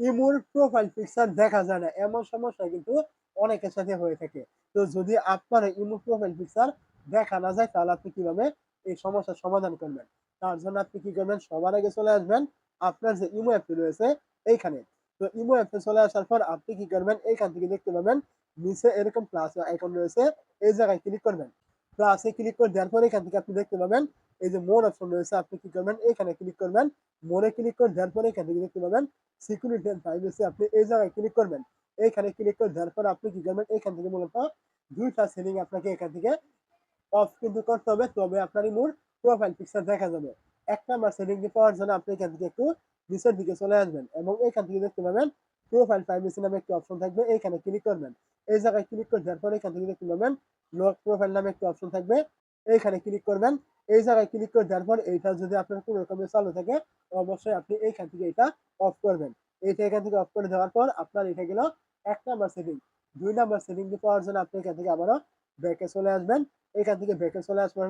ইমোর profile picture দেখা যায় না। এমন সমস্যা কিন্তু অনেকের সাথে হয়ে থাকে। তো যদি আপনার ইমো প্রোফাইল পিকচার দেখা না যায়, তাহলে আপনি কীভাবে এই সমস্যার সমাধান করবেন? তার জন্য আপনি কি করবেন? সবার আগে চলে আসবেন আপনার যে ইমো অ্যাপটি রয়েছে, এইখানে। তো ইমো অ্যাপে চলে আসার পর আপনি কি করবেন? এইখান থেকে দেখতে পাবেন, নিচে এরকম প্লাস আইকন রয়েছে। এই জায়গায় ক্লিক করবেন। প্লাসে ক্লিক করে দেওয়ার পর এখান থেকে আপনি দেখতে পাবেন, এই যে মোর অপশন রয়েছে, আপনি কি করবেন? এইখানে ক্লিক করবেন। মোরে ক্লিক করে দেওয়ার পরে এখান থেকে দেখতে পাবেন সিকিউরিটি এন্ড প্রাইভেসি আপনি এই জায়গায় ক্লিক করবেন। এইখানে ক্লিক করে দেওয়ার পর আপনি কি করবেন? এইখান থেকে মূলত ২ টা সেটিং আপনাকে এখান থেকে অফ কিন্তু করতে হবে। তবে আপনার ইমোর প্রোফাইল পিকচার দেখা যাবে। ১ নাম্বার সেটিংটি পাওয়ার জন্য আপনি এখান থেকে একটু নিচের দিকে চলে আসবেন এবং এখান থেকে দেখতে পাবেন প্রোফাইল প্রাইভেসি নামে একটি অপশন থাকবে। এইখানে ক্লিক করবেন। এই জায়গায় ক্লিক করে দেওয়ার পরে এখান থেকে দেখতে পাবেন লক প্রোফাইল নামে একটি অপশন থাকবে। এইখানে ক্লিক করবেন। এই জায়গায় ক্লিক করে দেওয়ার পর এইটা যদি আপনার কোন রকমে চালু থাকে, অবশ্যই আপনি এইখান থেকে এটা অফ করবেন। এইটা এখান থেকে অফ করে দেওয়ার পর আপনার এটা গেল ১ নাম্বার সেটিং। দুই নাম্বার সেটিংটি পাওয়ার জন্য আপনি এখান থেকে আবারও ব্যাকে চলে আসবেন। এখান থেকে ব্যাকে চলে আসবেন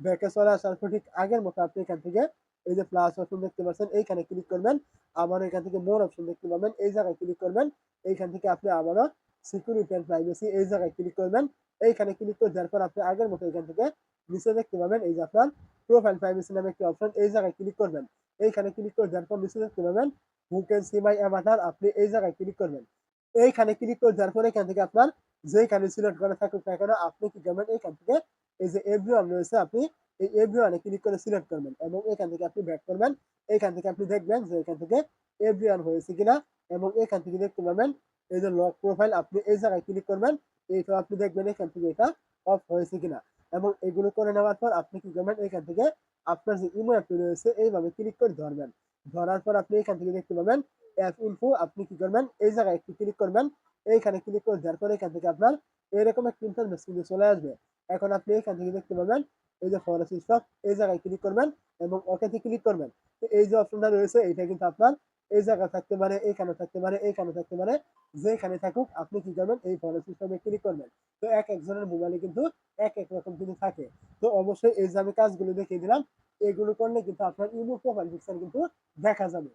ব্যাকে চলে আসার পর ঠিক আগের মতো আপনি এখান থেকে এই যে প্লাস অপশন দেখতে পাচ্ছেন, এইখানে ক্লিক করবেন। আবারও এখান থেকে মোর অপশন দেখতে পাবেন। এই জায়গায় ক্লিক করবেন। এইখান থেকে আপনি আবারও সিকিউরিটি প্রাইভেসি এই জায়গায় ক্লিক করবেন। এইখানে ক্লিক করে দেওয়ার পর আপনি আগের মতো এখান থেকে নিচে দেখতে পাবেন এই যে আপনার প্রোফাইল প্রাইভেসি নামে একটি অপশন এই জায়গায় ক্লিক করবেন। এইখানে ক্লিক করে দেওয়ার পর নিচে দেখতে পাবেন who can see my avatar আপনি এই জায়গায় ক্লিক করবেন। এইখানে ক্লিক করে দেওয়ার পর এখান থেকে আপনার যেইখানে সিলেক্ট করা থাকুক না কেন, আপনি কি করবেন? এইখান থেকে এই যে এভরিওয়ান রয়েছে, আপনি এই এভরিওয়ান ক্লিক করে সিলেক্ট করবেন এবং এখান থেকে আপনি ব্যাক করবেন। এইখান থেকে আপনি দেখবেন যে এখান থেকে এভরিওয়ান হয়েছে কিনা এবং এখান থেকে দেখতে পাবেন এই যে লক প্রোফাইল আপনি এই জায়গায় ক্লিক করবেন। এইটাও আপনি দেখবেন এখান থেকে এটা অফ হয়েছে কিনা এবং এগুলো করে নেওয়ার পর আপনি কি করবেন? এখান থেকে আপনার যে ইমো অ্যাপটি রয়েছে, এইভাবে ক্লিক করে ধরবেন। ধরার পর আপনি এখান থেকে দেখতে পাবেন অ্যাপ ইনফো আপনি কি করবেন? এই জায়গায় একটু ক্লিক করবেন। এইখানে ক্লিক করে দেওয়ার পর এখান থেকে আপনার এরকম একটা ইন্টারফেস কিন্তু চলে আসবে। এখন আপনি এখান থেকে দেখতে পাবেন, এই যে ফরেস্ট স্টক এই জায়গায় ক্লিক করবেন এবং ওকেতে ক্লিক করবেন। তো এই যে অপশনটা রয়েছে, এইটা কিন্তু আপনার এই জায়গা থাকতে পারে, এইখানে থাকতে পারে, এইখানে থাকতে পারে। যেখানে থাকুক আপনি কি করবেন? এই ফরেস্ট সিস্টেমে ক্লিক করবেন। তো এক একজনের মোবাইলে কিন্তু এক এক রকম কিন্তু থাকে। তো অবশ্যই এই যে আমি কাজগুলো দেখিয়ে দিলাম এগুলো করলে কিন্তু আপনার ইমো প্রোফাইল পিকচার কিন্তু দেখা যাবে।